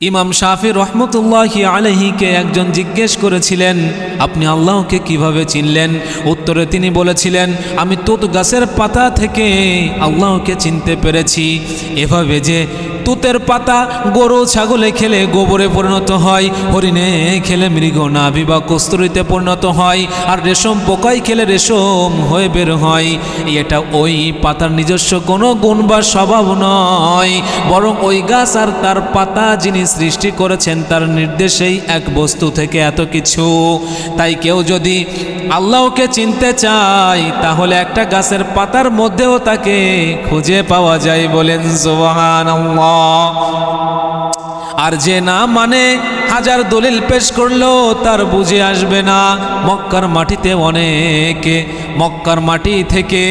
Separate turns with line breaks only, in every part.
ইমাম শাফি রহমতুল্লাহি আলহিকে একজন জিজ্ঞেস করেছিলেন, আপনি আল্লাহকে কীভাবে চিনলেন? উত্তরে তিনি বলেছিলেন, আমি তুত গাছের পাতা থেকে আল্লাহকে চিনতে পেরেছি। এভাবে যে তুতের পাতা, গরু, ছাগলে খেলে গোবরে পরিণত হয়, হরিণে খেলে মৃগ নাভি বা কস্তুরিতে পরিণত হয়, আর রেশম পোকাই খেলে রেশম হয়ে বের হয়। এটা ওই পাতার নিজস্ব কোনো গুণ বা স্বভাব নয়, বরং ওই গাছ আর তার পাতা যিনি সৃষ্টি করেছেন, তার নির্দেশেই এক বস্তু থেকে এত কিছু। তাই কেউ যদি আল্লাহকে চিনতে চাই তাহলে একটা গাছের পাতার মধ্যেও তাকে খুঁজে পাওয়া যায় বলেন সোহান আর যে না মানে হাজার দলিল পেশ করল, তার বুঝে আসবে না। মক্কার মাটিতে অনেকে, মক্কার মাটি থেকে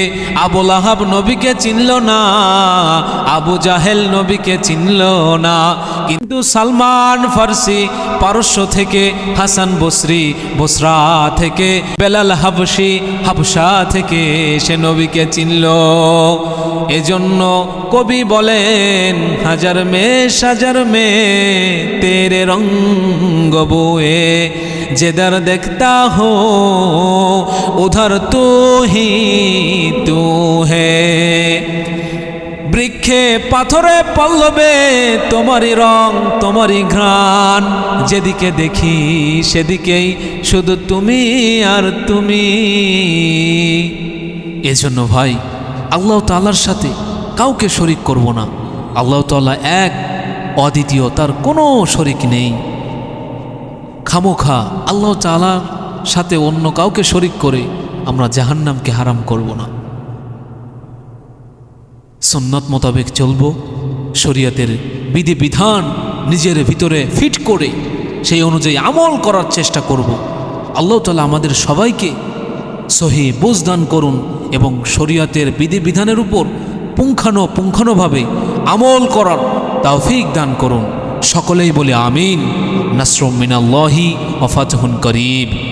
আবুল আহাব নবীকে চিনল না, আবু জাহেল নবীকে চিনল না। কিন্তু সালমান ফার্সি পারস্য থেকে, হাসান বসরি বসরা থেকে, বেলাল হাবসি হাবসা থেকে সে নবীকে চিনল। এজন্য কবি বলেন, হাজার মে সাজার মে তেরে রঙ্গ বুয়ে যেদার দেখতা হো, উধার তু হি তু হে বৃক্ষে পাথরে পল্লবে, তোমারই রং, তোমারই ঘ্রাণ, যেদিকে দেখি সেদিকেই শুধু তুমি আর তুমি। এজন্য ভাই আল্লাহ তাল্লার সাথে কাউকে শরিক করব না। আল্লাহ তাল্লাহ এক, অদ্বিতীয়, তার কোনো শরিক নেই। খামোখা, আল্লাহ তালার সাথে অন্য কাউকে শরিক করে আমরা জাহান্নামকে হারাম করব না। সন্ন্যত মোতাবেক চলব। শরীয়তের বিধিবিধান নিজের ভিতরে ফিট করে সেই অনুযায়ী আমল করার চেষ্টা করব। আল্লাহ তালা আমাদের সবাইকে সহি বুঝদান করুন এবং শরীয়তের বিধিবিধানের উপর পুঙ্খানো পুঙ্খানোভাবে আমল করার তাওফিক দান করুন। সকলেই বলে আমিন। নাসরুম মিনাল্লাহি ওফাতহুন করিব।